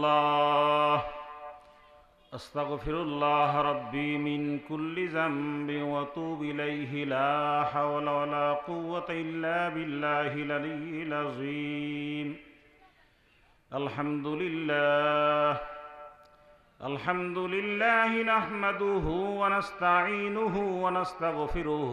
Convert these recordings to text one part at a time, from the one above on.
الله أستغفر الله ربي من كل ذنب وأتوب إليه لا حول ولا قوة إلا بالله العلي العظيم الحمد لله الحمد لله نحمده ونستعينه ونستغفره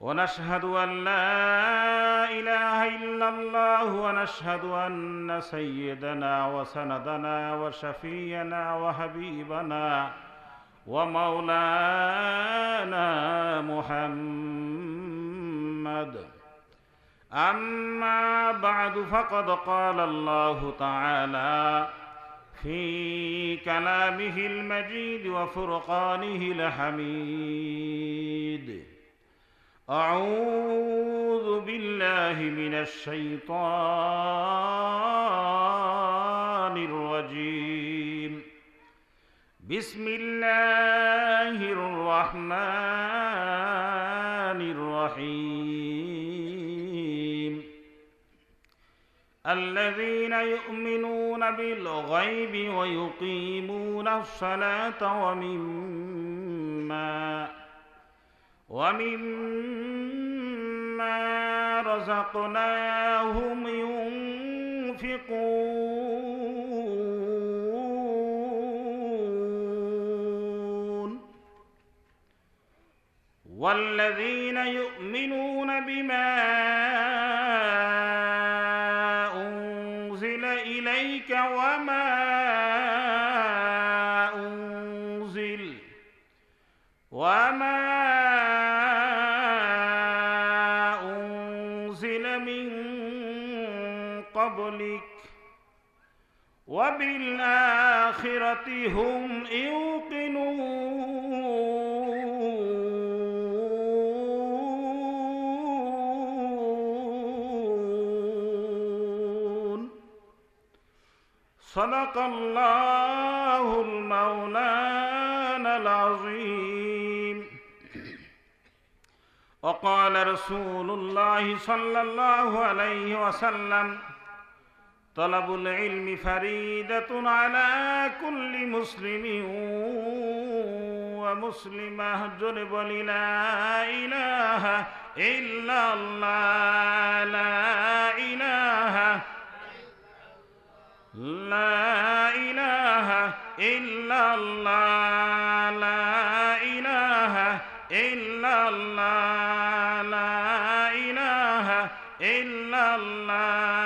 ونشهد أن لا إله إلا الله ونشهد أن سيدنا وسندنا وشفينا وحبيبنا ومولانا محمد. أما بعد فقد قال الله تعالى في كلامه المجيد وفرقانه الحميد. أعوذ بالله من الشيطان الرجيم. بسم الله الرحمن الرحيم. الذين يؤمنون بالغيب ويقيمون الصلاة ومما ومما رزقناهم ينفقون. والذين يؤمنون بما أنزل إليك وما وبالآخرة هم يوقنون. صدق الله المولانا العظيم. وقال رسول الله صلى الله عليه وسلم طلب العلم فريدة على كل مسلم ومسلمة. جرب لا إله إلا الله. لا إله لا إله إلا الله. لا إله إلا الله. لا إله إلا الله.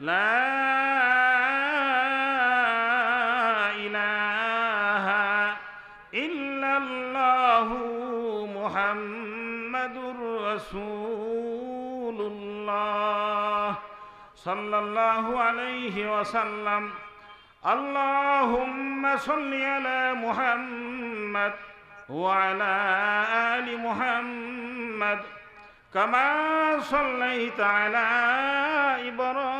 لا إله إلا الله محمد رسول الله صلى الله عليه وسلم اللهم صل على محمد وعلى آل محمد كما صليت على إبراهيم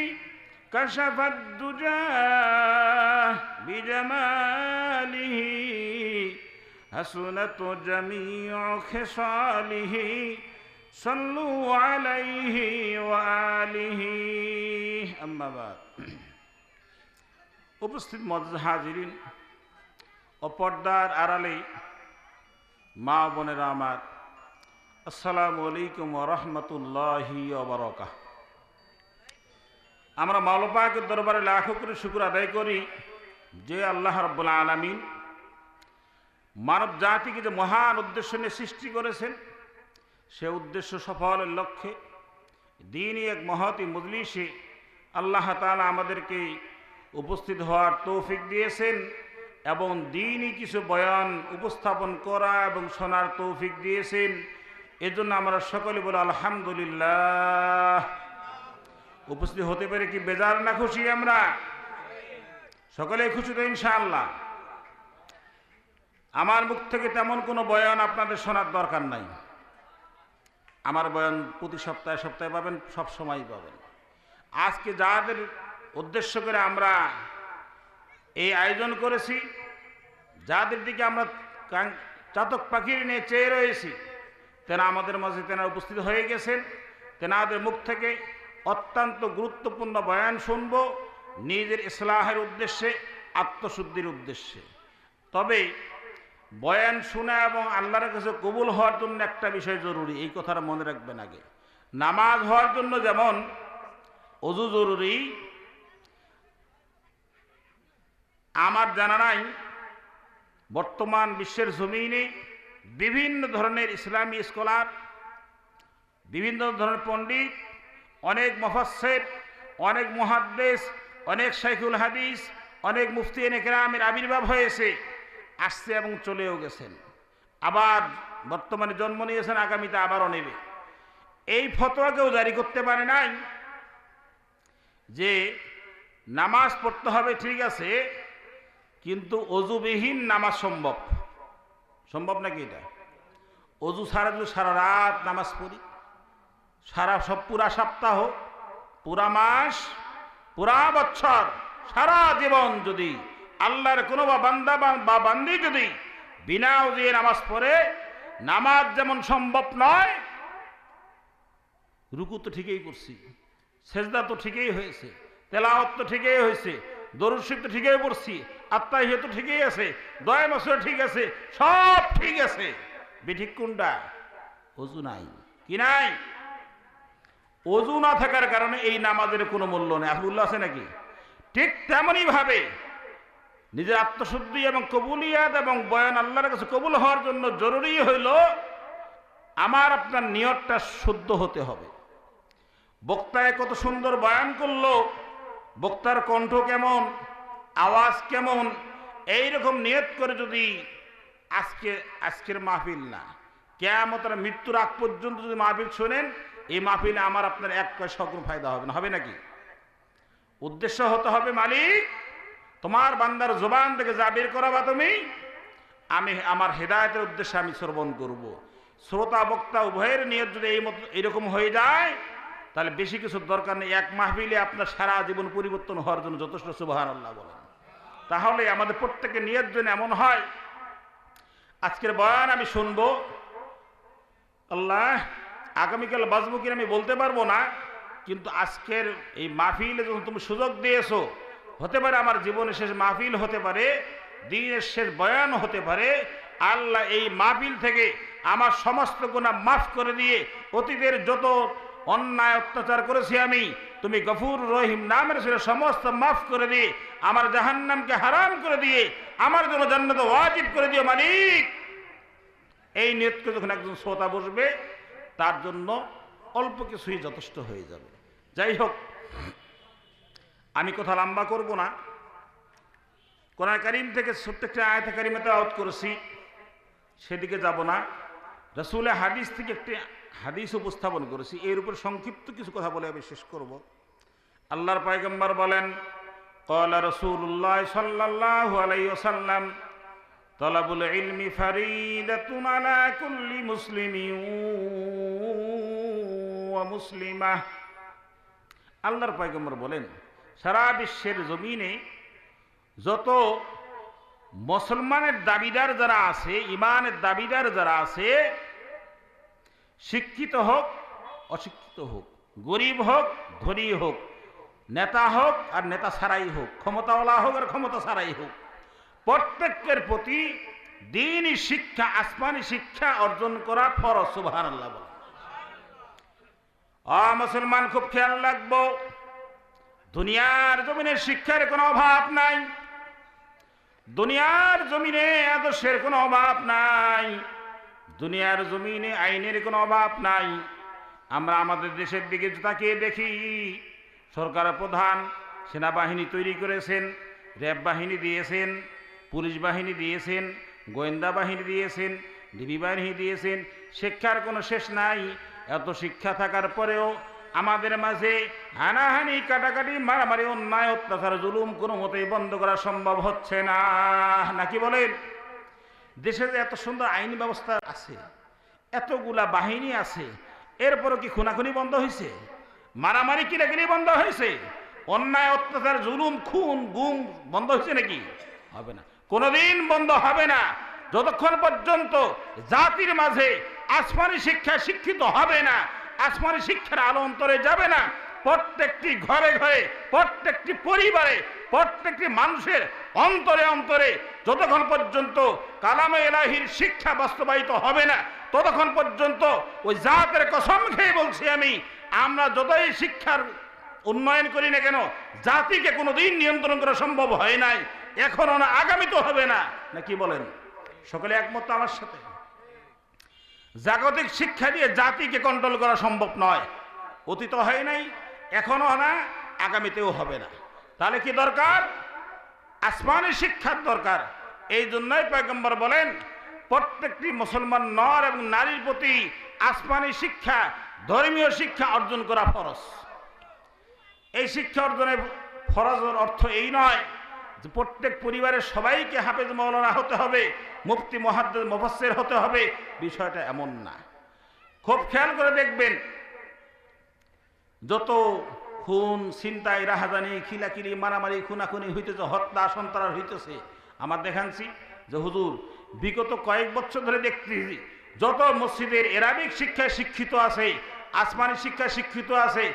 كشف الدجى بجماله حسنت جميع خصاله صلوا عليه وآله أما بعد উপস্থিত মজাজ হাজিরিন ও পর্দার আড়ালে মা বোনেরা আমার আসসালামু আলাইকুম রহমতুল্লাহি অবরকা আমরা মাওলাপাকের দরবারে লাখো করে শুকুর আদায় করি যে আল্লাহ রব্বুল আলমিন মানব জাতিকে যে মহান উদ্দেশ্য নিয়ে সৃষ্টি করেছেন, সে উদ্দেশ্য সফলের লক্ষ্যে দিনই এক মহতি মজলিসে আল্লাহ তালা আমাদেরকে উপস্থিত হওয়ার তৌফিক দিয়েছেন এবং দিনই কিছু বয়ান উপস্থাপন করা এবং শোনার তৌফিক দিয়েছেন। এজন্য আমরা সকলে বলে আলহামদুলিল্লাহ। উপস্থিত হতে পেরে কি বেজার না খুশি আমরা? সকলে খুশি তো ইনশাআল্লাহ। আমার মুখ থেকে তেমন কোনো বয়ান আপনাদের শোনার দরকার নাই। আমার বয়ান প্রতি সপ্তাহে সপ্তাহে পাবেন, সব সময় পাবেন। আজকে যাদের উদ্দেশ্য করে আমরা এই আয়োজন করেছি, যাদের দিকে আমরা চাতক পাখির নিয়ে চেয়ে রয়েছি, তেনা আমাদের মাঝে তেনা উপস্থিত হয়ে গেছেন, তেনাদের মুখ থেকে অত্যন্ত গুরুত্বপূর্ণ বয়ান শুনব, নিজের ইসলাহের উদ্দেশ্যে, আত্মশুদ্ধির উদ্দেশ্যে। তবে বয়ান শোনা এবং আল্লাহর কাছে কবুল হওয়ার জন্য একটা বিষয় জরুরি, এই কথাটা মনে রাখবেন আগে। নামাজ হওয়ার জন্য যেমন অজু জরুরি, আমার জানা নাই, বর্তমান বিশ্বের জমিনে বিভিন্ন ধরনের ইসলামী স্কলার, বিভিন্ন ধরনের পণ্ডিত অনেক মফাসের অনেক মহাদ্দেশ অনেক শাইখুল হাদিস, অনেক মুফতি এনেকেরামের আবির্ভাব হয়েছে, আসছে এবং চলেও গেছেন। আবার বর্তমানে জন্ম নিয়েছেন, আগামীতে আবারও নেবে। এই ফতোয়া কেউ জারি করতে পারে নাই যে নামাজ পড়তে হবে, ঠিক আছে, কিন্তু অজুবিহীন নামাজ সম্ভব। সম্ভব নাকি এটা? অজু ছাড়া যদি সারা রাত নামাজ পড়ি। সারা সব পুরা সপ্তাহ, পুরা মাস, পুরা বছর, সারা জীবন যদি আল্লাহর কোনো বা বান্দা বা- বান্দি যদি বিনা উজিয়ে নামাজ পড়ে, নামাজ যেমন সম্ভব নয়, রুকু তো ঠিকই করছি, সেজদা তো ঠিকই হয়েছে, তেলাওয়াত তো ঠিকই হয়েছে দরুশিব তো ঠিকই পড়ছি আত্মাই তো ঠিকই আছে, দয় মাসও ঠিক আছে, সব ঠিক আছে। বিঠিক কোনটা? অজু নাই। কি নাই? অজু না থাকার কারণে এই নামাজের কোনো মূল্য নেই। আবুল্লাহ আছে নাকি? ঠিক তেমনই ভাবে নিজের আত্মশুদ্ধি এবং কবুলিয়াত এবং বয়ান আল্লাহর কাছে কবুল হওয়ার জন্য জরুরি হইল, আমার আপনার নিয়তটা শুদ্ধ হতে হবে। বক্তায় কত সুন্দর বয়ান করল, বক্তার কণ্ঠ কেমন, আওয়াজ কেমন এই রকম নিয়ত করে যদি আজকে, আজকের মাহফিল না, কেয়ামতের মৃত্যুর আগ পর্যন্ত যদি মাহফিল শোনেন এই মাহফিলে আমার আপনার এক কোনো ফায়দা হবে না, হবে নাকি? উদ্দেশ্য হতে হবে, মালিক, তোমার বান্দার জোবান থেকে যা বের করাবা তুমি, আমি আমার হেদায়তের উদ্দেশ্যে আমি শ্রবণ করব। শ্রোতা, বক্তা উভয়ের নিয়ত যদি এই মতো এরকম হয়ে যায়, তাহলে বেশি কিছু দরকার নেই। এক মাহফিলে আপনার সারা জীবন পরিবর্তন হওয়ার জন্য যথেষ্ট সুবাহান আল্লাহ বলেন। তাহলে আমাদের প্রত্যেকের নিয়ত যেন এমন হয়। আজকের বয়ান আমি শুনব। আল্লাহ আগামীকাল বাঁচবো কিনা আমি বলতে পারব না, কিন্তু আজকের এই মাহফিলে যখন তুমি সুযোগ দিয়েছ, হতে পারে আমার জীবনের শেষ মাহফিল হতে পারে, দিনের শেষ বয়ান হতে পারে, আল্লাহ এই মাহফিল থেকে আমার সমস্ত গুণা মাফ করে দিয়ে অতীতের যত অন্যায় অত্যাচার করেছি আমি, তুমি গফুর রহিম নামের সাথে সমস্ত মাফ করে দিয়ে, আমার জাহান্নামকে হারাম করে দিয়ে, আমার জন্য জান্নাত ওয়াজিব করে দিও মালিক। এই নিয়তকে যখন একজন শ্রোতা বসবে তার জন্য অল্প কিছুই যথেষ্ট হয়ে যাবে। যাই হোক, আমি কথা লম্বা করব না। কোরআন করিম থেকে প্রত্যেকটা আয়তা কারিমাতে আওয়াত করেছি, সেদিকে যাব না। রসুলের হাদিস থেকে একটি হাদিস উপস্থাপন করেছি, এর উপর সংক্ষিপ্ত কিছু কথা বলে আমি শেষ করব। আল্লাহর পায়গম্বর বলেন কলা রসুল্লাহ সাল্লাহ আলাই সাল্লাম তলাবুল ইলমি ফারিদাতুন আলা কুল্লি মুসলিমিন ওয়া মুসলিমা। আল্লাহর পয়গম্বর বলেন, সারা বিশ্বের জমিনে যত মুসলমানের দাবিদার যারা আছে ইমানের দাবিদার যারা আছে, শিক্ষিত হোক, অশিক্ষিত হোক, গরিব হোক, ধনী হোক, নেতা হোক আর নেতা ছাড়াই হোক, ক্ষমতাওয়ালা হোক আর ক্ষমতা ছাড়াই হোক প্রত্যেকের প্রতি দিনই শিক্ষা, আসমানি শিক্ষা অর্জন করা ফরজ সুবহান আল্লাহ অ মুসলমান, খুব খেয়াল রাখব, দুনিয়ার জমিনের শিক্ষার কোনো অভাব নাই, দুনিয়ার জমিনে আদর্শের কোনো অভাব নাই, দুনিয়ার জমিনে আইনের কোনো অভাব নাই। আমরা আমাদের দেশের দিকে তাকিয়ে দেখি, সরকার প্রধান সেনাবাহিনী তৈরি করেছেন, র্যাব বাহিনী দিয়েছেন পুলিশ বাহিনী দিয়েছেন, গোয়েন্দা বাহিনী দিয়েছেন, ডিবি বাহিনী দিয়েছেন, শিক্ষার কোনো শেষ নাই। এত শিক্ষা থাকার পরেও আমাদের মাঝে হানাহানি, কাটাকাটি, মারামারি, অন্যায়, অত্যাচার, জুলুম কোনো মতেই বন্ধ করা সম্ভব হচ্ছে না। নাকি বলেন? দেশে যে এত সুন্দর আইনি ব্যবস্থা আছে, এতগুলা বাহিনী আছে, এরপরও কি খুনাখুনি বন্ধ হয়েছে মারামারি কিলাকিলি বন্ধ হয়েছে অন্যায়, অত্যাচার, জুলুম, খুন, গুম বন্ধ হয়েছে নাকি? হবে না। কোনোদিন বন্ধ হবে না। যতক্ষণ পর্যন্ত জাতির মাঝে আসমানি শিক্ষা শিক্ষিত হবে না, আসমানি শিক্ষার আলো অন্তরে যাবে না, প্রত্যেকটি ঘরে ঘরে, প্রত্যেকটি পরিবারে, প্রত্যেকটি মানুষের অন্তরে অন্তরে যতক্ষণ পর্যন্ত কালামে এলাহির শিক্ষা বাস্তবায়িত হবে না, ততক্ষণ পর্যন্ত ওই জাতের কসম খেয়ে বলছি আমি, আমরা যতই শিক্ষার উন্নয়ন করি না কেন, জাতিকে কোনোদিন নিয়ন্ত্রণ করা সম্ভব হয় নাই। এখনও না, আগামী তো হবে না। না, কি বলেন? সকলে একমত আমার সাথে? জাগতিক শিক্ষা দিয়ে জাতিকে কন্ট্রোল করা সম্ভব নয়। অতীত হয় নাই, এখনও না, আগামীতেও হবে না। তাহলে কি দরকার? আসমানি শিক্ষার দরকার। এই জন্যই পয়গম্বর বলেন, প্রত্যেকটি মুসলমান নর এবং নারীর প্রতি আসমানি শিক্ষা, ধর্মীয় শিক্ষা অর্জন করা ফরজ। এই শিক্ষা অর্জনের ফরজের অর্থ এই নয় যে প্রত্যেক পরিবারের সবাইকে হাফেজ মৌলানা হতে হবে, মুফতি মহাদ্দ মুফাসসির হতে হবে, বিষয়টা এমন না। খুব খেয়াল করে দেখবেন, যত খুন, ছিনতাই, রাহাজানি খিলাকিলি মারামারি, খুনাখুনি হইতেছে, হত্যা, সন্ত্রাস হইতেছে। আমার দেখানছি যে হুজুর, বিগত কয়েক বছর ধরে দেখতেছি, যত মসজিদের এরাবিক শিক্ষায় শিক্ষিত আছে, আসমানি শিক্ষায় শিক্ষিত আছে,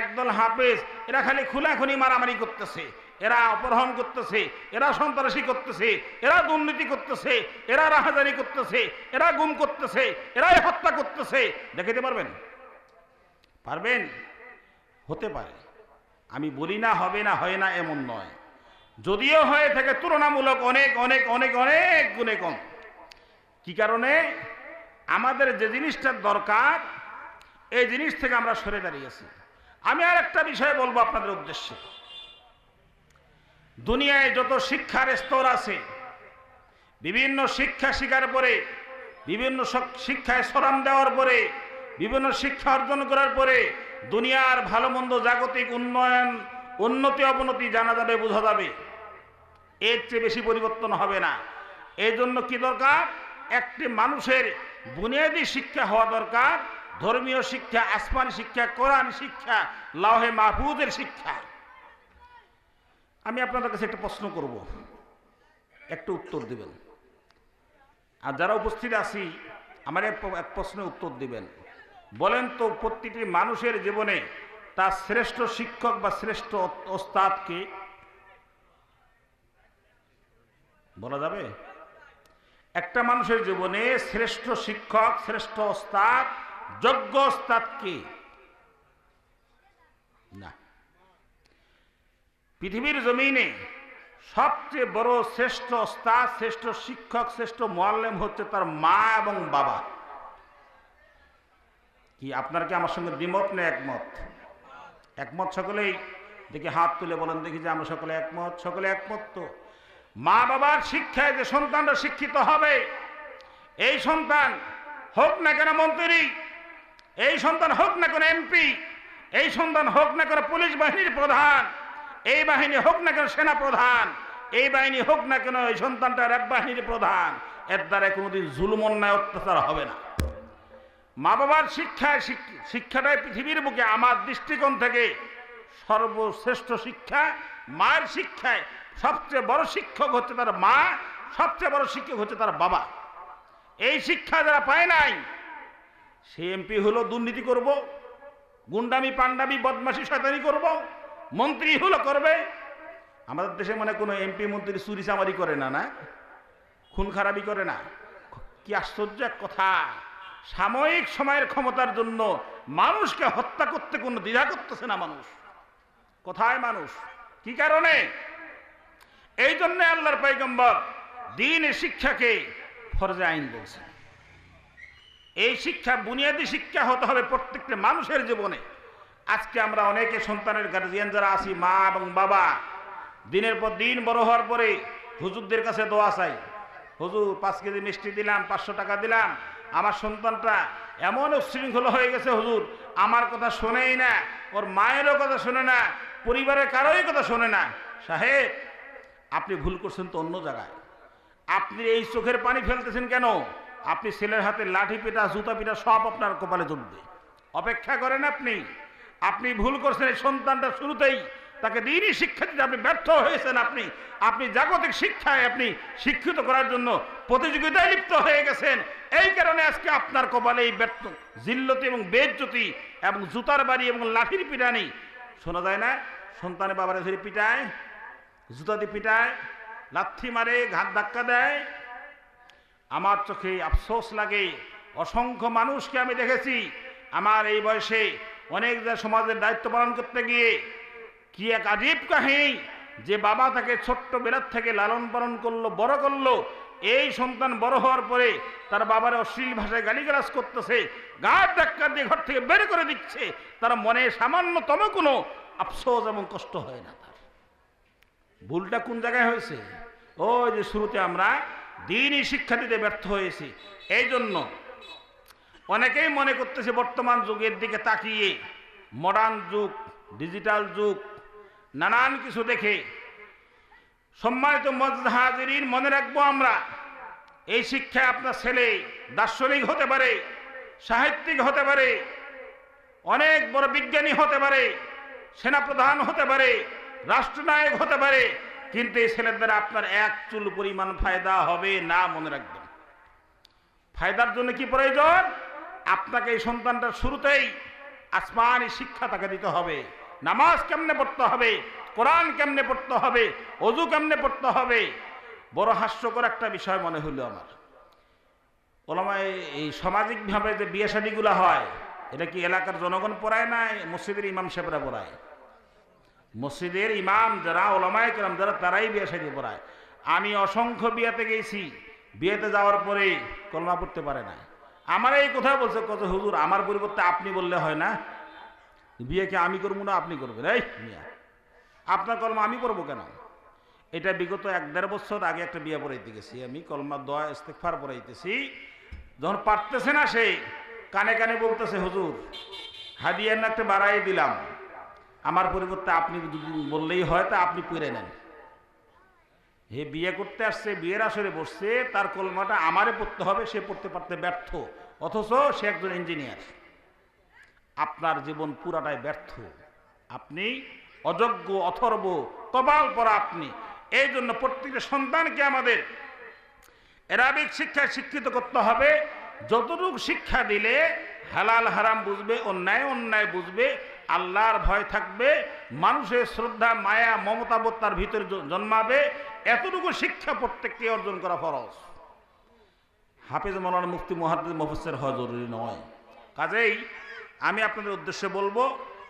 একদল হাফেজ, এরা খালি খুনাখুনি, মারামারি করতেছে। এরা অপহরণ করতেছে, এরা সন্ত্রাসী করতেছে, এরা দুর্নীতি করতেছে, এরা রাহাজারি করতেছে, এরা গুম করতেছে, এরাই হত্যা করতেছে। দেখাতে পারবেন? পারবেন? হতে পারে। আমি বলি না, হবে না, হয় না, এমন নয়। যদিও হয়ে থাকে তুলনামূলক অনেক অনেক অনেক অনেক গুণে কম। কি কারণে? আমাদের যে জিনিসটার দরকার, এই জিনিস থেকে আমরা সরে দাঁড়িয়েছি। আমি আর একটা বিষয় বলব আপনাদের উদ্দেশ্যে। দুনিয়ায় যত শিক্ষার স্তর আছে, বিভিন্ন শিক্ষা শিকার পরে, বিভিন্ন শিক্ষায় সরাম দেওয়ার পরে, বিভিন্ন শিক্ষা অর্জন করার পরে, দুনিয়ার ভালো মন্দ জাগতিক উন্নয়ন, উন্নতি অবনতি জানা যাবে, বোঝা যাবে। এর চেয়ে বেশি পরিবর্তন হবে না। এই জন্য কি দরকার? একটি মানুষের বুনিয়াদী শিক্ষা হওয়া দরকার। ধর্মীয় শিক্ষা, আসমানি শিক্ষা, কোরআন শিক্ষা লাহে মাহফুজের শিক্ষা। আমি আপনাদের কাছে একটা প্রশ্ন করব। একটু উত্তর দিবেন। আর যারা উপস্থিত আছি, আমার এক প- এক প্রশ্নের উত্তর দিবেন। বলেন তো প্রতিটি মানুষের জীবনে তার শ্রেষ্ঠ শিক্ষক বা শ্রেষ্ঠ ওস্তাদকে বলা যাবে? একটা মানুষের জীবনে শ্রেষ্ঠ শিক্ষক, শ্রেষ্ঠ ওস্তাদ, যোগ্য ওস্তাদ কে? না। পৃথিবীর জমিনে সবচেয়ে বড় শ্রেষ্ঠ ওস্তাদ, শ্রেষ্ঠ শিক্ষক, শ্রেষ্ঠ মোয়াল্লেম হচ্ছে তার মা এবং বাবা। কি আপনার কি আমার সঙ্গে দ্বিমত না একমত? একমত সকলেই? দেখি হাত তুলে বলেন, দেখি যে আমরা সকলে একমত। সকলে একমত তো? মা বাবার শিক্ষায় যে সন্তানরা শিক্ষিত হবে, এই সন্তান হোক না কেন মন্ত্রী, এই সন্তান হোক না কেন এমপি, এই সন্তান হোক না কেন পুলিশ বাহিনীর প্রধান এই বাহিনী হোক না কেন সেনা প্রধান, এই বাহিনী হোক না কেন এই সন্তানটা র্যাব বাহিনীর প্রধান, এর দ্বারা কোনোদিন জুলুম, অন্যায়, অত্যাচার হবে না। মা বাবার শিক্ষায় শিক্ষাটাই পৃথিবীর বুকে, আমার দৃষ্টিকোণ থেকে সর্বশ্রেষ্ঠ শিক্ষা, মায়ের শিক্ষায় সবচেয়ে বড় শিক্ষক হচ্ছে তার মা, সবচেয়ে বড় শিক্ষক হচ্ছে তার বাবা। এই শিক্ষা যারা পায় নাই, সে এমপি হলো দুর্নীতি করব, গুন্ডামি পান্ডামি বদমাসি শয়তানি করব মন্ত্রী হলো করবে। আমাদের দেশে মানে কোনো এমপি মন্ত্রী চুরি চামারি করে না না? খুন খারাপি করে না? কি আশ্চর্য এক কথা। সাময়িক সময়ের ক্ষমতার জন্য মানুষকে হত্যা করতে কোনো দ্বিধা করতেছে না মানুষ। কোথায় মানুষ? কি কারণে? এই জন্য আল্লাহর পৈগম্বর দিন শিক্ষাকে ফরজে আইন বলছেন। এই শিক্ষা বুনিয়াদী শিক্ষা হতে হবে প্রত্যেকটা মানুষের জীবনে। আজকে আমরা অনেকে সন্তানের গার্জিয়ান যারা আছি, মা এবং বাবা, দিনের পর দিন বড় হওয়ার পরে হুজুরদের কাছে দোয়া চাই। হুজুর, পাঁচ কেজি মিষ্টি দিলাম, পাঁচশো টাকা দিলাম। আমার সন্তানটা এমন উচ্ছৃঙ্খল হয়ে গেছে হুজুর, আমার কথা শোনেই না, ওর মায়েরও কথা শোনে না, পরিবারের কারোই কথা শোনে না। সাহেব, আপনি ভুল করছেন তো অন্য জায়গায়। আপনি এই চোখের পানি ফেলতেছেন কেন? আপনি ছেলের হাতে লাঠি পিটা, জুতা পিটা সব আপনার কপালে জমবে। অপেক্ষা করেন আপনি। আপনি ভুল করছেন, এই সন্তানটা শুরুতেই তাকে দিনই শিক্ষা দিতে আপনি ব্যর্থ হয়েছেন আপনি। আপনি জাগতিক শিক্ষায় আপনি শিক্ষিত করার জন্য প্রতিযোগিতায় লিপ্ত হয়ে গেছেন। এই কারণে আজকে আপনার কপালে এই ব্যর্থ, জিল্লতি এবং বেজ্জতি এবং জুতার বাড়ি এবং লাঠির পিটানি। শোনা যায় না, সন্তানের বাবারে ধরে পিটায়, জুতা দিয়ে পিটায়, লাথি মারে, ঘাত ধাক্কা দেয়, আমার চোখে আফসোস লাগে, অসংখ্য মানুষকে আমি দেখেছি, আমার এই বয়সে অনেক সমাজের দায়িত্ব পালন করতে গিয়ে কি এক আজীব কাহিনী যে বাবা তাকে ছোট্ট বেলার থেকে লালন পালন করল, বড় করল, এই সন্তান বড় হওয়ার পরে তার বাবার অশ্লীল ভাষায় গালিগালাজ করতেছে গাঢ় ধাক্কা দিয়ে ঘর থেকে বের করে দিচ্ছে, তার মনে সামান্যতম কোনো আফসোস এবং কষ্ট হয় না তার। ভুলটা কোন জায়গায় হয়েছে? ওই যে শুরুতে আমরা দিনই শিক্ষা দিতে ব্যর্থ হয়েছি। এই জন্য অনেকেই মনে করতেছে বর্তমান যুগের দিকে তাকিয়ে মডার্ন যুগ ডিজিটাল যুগ, নানান কিছু দেখে। সম্মানিত মজহাজিরিন মনে রাখব আমরা, এই শিক্ষায় আপনার ছেলে দার্শনিক হতে পারে, সাহিত্যিক হতে পারে, অনেক বড় বিজ্ঞানী হতে পারে, সেনাপ্রধান হতে পারে, রাষ্ট্রনায়ক হতে পারে, কিন্তু এই ছেলের দ্বারা আপনার এক চুল পরিমাণ ফায়দা হবে না, মনে রাখবেন। ফায়দার জন্য কি প্রয়োজন? আপনাকে এই সন্তানটার শুরুতেই আসমানি শিক্ষা তাকে দিতে হবে। নামাজ কেমনে পড়তে হবে? কোরআন কেমনে পড়তে হবে? অজু কেমনে পড়তে হবে? বড় হাস্যকর একটা বিষয় মনে হইল আমার। ওলামায়, এই সামাজিকভাবে যে বিয়ে শাদিগুলো হয়, এটা কি এলাকার জনগণ পড়ায় নাই? মসজিদের ইমাম সাহেবরা পড়ায়। মসজিদের ইমাম যারা, ওলামায় কেরাম যারা, তারাই বিয়ে শাদি পড়ায়। আমি অসংখ্য বিয়েতে গেছি। বিয়েতে যাওয়ার পরে কলমা পড়তে পারে না আমার এই কথা বলছে, কত হুজুর, আমার পরিবর্তে আপনি বললে হয় না? বিয়েকে আমি করব না আপনি করবেন? এই মিয়া, আপনার কলমা আমি করব কেন? এটা বিগত এক দেড় বছর আগে একটা বিয়ে পড়াইতে গেছি আমি কলমা দয়া ইস্তেকফার পড়াইতেছি। যখন পারতেছে না সে, কানে কানে বলতেছে, হুজুর, হাদিয়ার না একটা বাড়াই দিলাম। আমার পরিবর্তে আপনি বললেই হয়, তা আপনি পড়ে নেন। হে বিয়ে করতে আসছে, বিয়ের আসরে বসছে, তার কলমাটা আমারে পড়তে হবে, সে পড়তে পারতে ব্যর্থ। অথচ সে একজন ইঞ্জিনিয়ার আপনার জীবন পুরাটাই ব্যর্থ। আপনি অযোগ্য, অথর্ব কবাল পরা আপনি। এই জন্য প্রত্যেকটা সন্তানকে আমাদের এরাবিক শিক্ষায় শিক্ষিত করতে হবে। যতটুকু শিক্ষা দিলে হালাল, হারাম বুঝবে, অন্যায় অন্যায় বুঝবে, আল্লাহর ভয় থাকবে, মানুষের শ্রদ্ধা, মায়া, মমতাবোধ তার ভিতরে জন্মাবে। এতটুকু শিক্ষা প্রত্যেককে অর্জন করা ফরজ। হাফিজ মৌলানা মুফতি মহাদ্দিদ মফসের হওয়া জরুরি নয়। কাজেই আমি আপনাদের উদ্দেশ্যে বলব,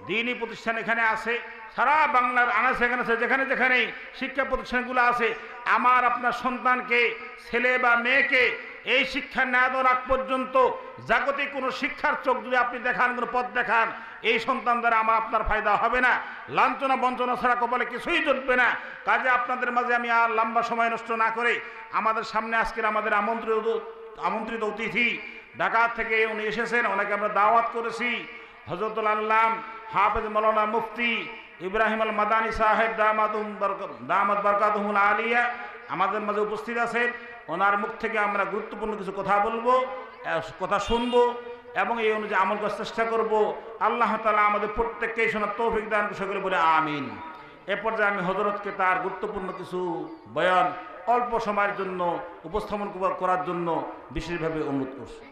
দিনই প্রতিষ্ঠান এখানে আছে, সারা বাংলার আনাচে এখানে আছে যেখানে যেখানে শিক্ষা প্রতিষ্ঠানগুলো আছে, আমার আপনার সন্তানকে, ছেলে বা মেয়েকে এই শিক্ষা না দেওয়ার আগ পর্যন্ত জাগতিক কোনো শিক্ষার চোখ যদি আপনি দেখান, কোনো পথ দেখান, এই সন্তান দ্বারা আমার আপনার ফায়দা হবে না। লাঞ্ছনা, বঞ্চনা ছাড়া কপালে কিছুই জুটবে না। কাজে আপনাদের মাঝে আমি আর লম্বা সময় নষ্ট না করে আমাদের সামনে আজকের আমাদের আমন্ত্রিত আমন্ত্রিত অতিথি ঢাকা থেকে উনি এসেছেন, ওনাকে আমরা দাওয়াত করেছি। হজরতুল আল্লাম হাফেজ মৌলানা মুফতি ইব্রাহিম আল মাদানী সাহেব বরক- দামাত বরকাতুমুল আলিয়া আমাদের মাঝে উপস্থিত আছেন। ওনার মুখ থেকে আমরা গুরুত্বপূর্ণ কিছু কথা বলব কথা শুনব এবং এই অনুযায়ী আমল করার চেষ্টা করব। আল্লাহ তালা আমাদের প্রত্যেককেই শোনার তৌফিক দান সকলে বলে আমিন। এ পর্যায়ে আমি হজরতকে তার গুরুত্বপূর্ণ কিছু বয়ান অল্প সময়ের জন্য উপস্থাপন করার জন্য বিশেষভাবে অনুরোধ করছি।